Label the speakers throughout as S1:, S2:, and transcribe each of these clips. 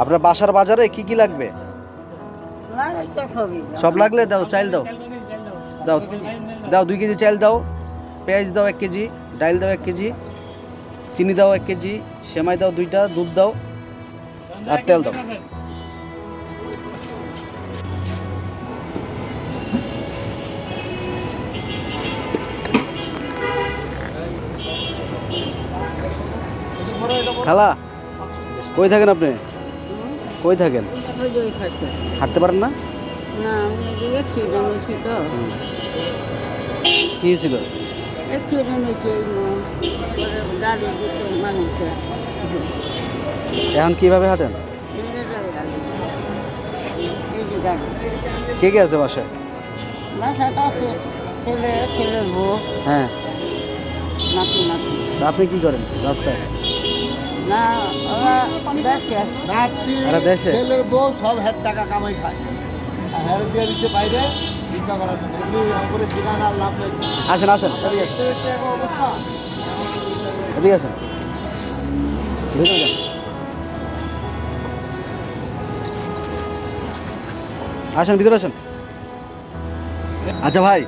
S1: আপনার বাসার বাজারে কি কি লাগবে? সব লাগলে দাও চাইল দাও। দাও দাও দুই কেজি চাইল দাও, পেঁয়াজ দাও এক কেজি, ডাইল দাও এক কেজি, চিনি দাও এক কেজি, সেমাই দাও দুইটা, দুধ দাও আর তেল দাও। খালা, কই থাকেন আপনি? কই থাকেন? হাঁটতে পারেন না। কি হয়েছিল? এখন কীভাবে হাঁটেন? কে কে আছে বাসায়? হ্যাঁ। আপনি কি করেন রাস্তায়?
S2: না ওরা দেখে।
S3: নাতি
S1: এরা দেশে?
S3: ছেলের বউ সব হেড টাকা কামাই খায়। আর হের দিয়ে দিচ্ছে বাইরে ভিক্ষা করার জন্য। এগুলি করে ঠিকানা লাভ নেই।
S1: আসেন আসেন। এদিকে আসেন।
S3: এদের একটা অবস্থা
S1: এদিকে আসেন। ভিতরে যান। আসেন ভিতরে আসেন। আচ্ছা ভাই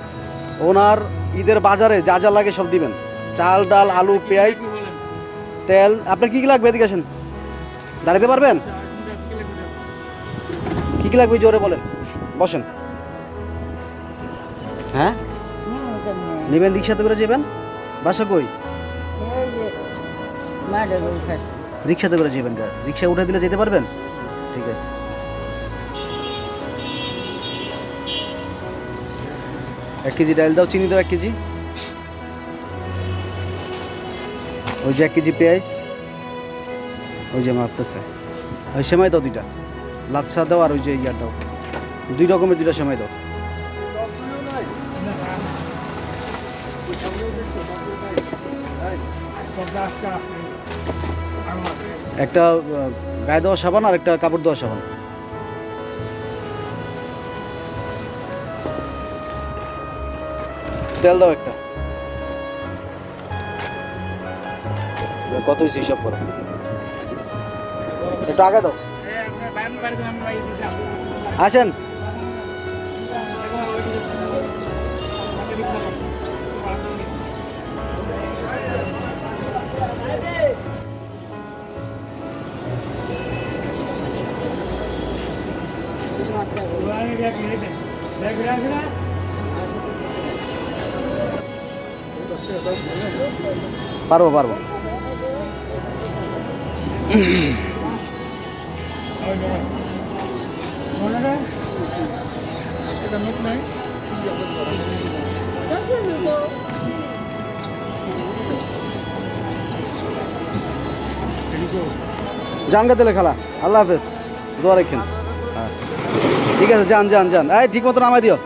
S1: ওনার ঈদের বাজারে যা যা লাগে সব দিবেন। চাল ডাল আলু পেঁয়াজ তেল, আপনার কি কি লাগবে এদিকে আসেন? দাঁড়াতে পারবেন? কি কি লাগবে জোরে বলেন? বসেন। হ্যাঁ? নেবেন রিক্সাতে করে যাবেন। বাসা কই? রিক্সাতে করে যাবেন রিক্সা উঠে দিলে যেতে পারবেন? ঠিক আছে। এক কেজি ডাল দাও, চিনি দাও এক কেজি। ওই যে এক কেজি পেঁয়াজ, ওই যে মারতেছে ওই সেমাই দাও দুইটা। লাচ্ছা দাও আর ওই যে ইয়ার দাও। দুই রকমের দুইটা সেমাই দাও। একটা গায়ে দেওয়া সাবান আর একটা কাপড় দেওয়া সাবান। তেল দাও একটা। কত হয়েছে হিসাব করো? একটু আগে দাও। আসেন। পারব পারব। জানগা তেলে খালা। আল্লাহ হাফেজ। দোয়া রাখেন। হ্যাঁ। ঠিক আছে, যান যান যান। এই, ঠিক মতো নামাই দিও।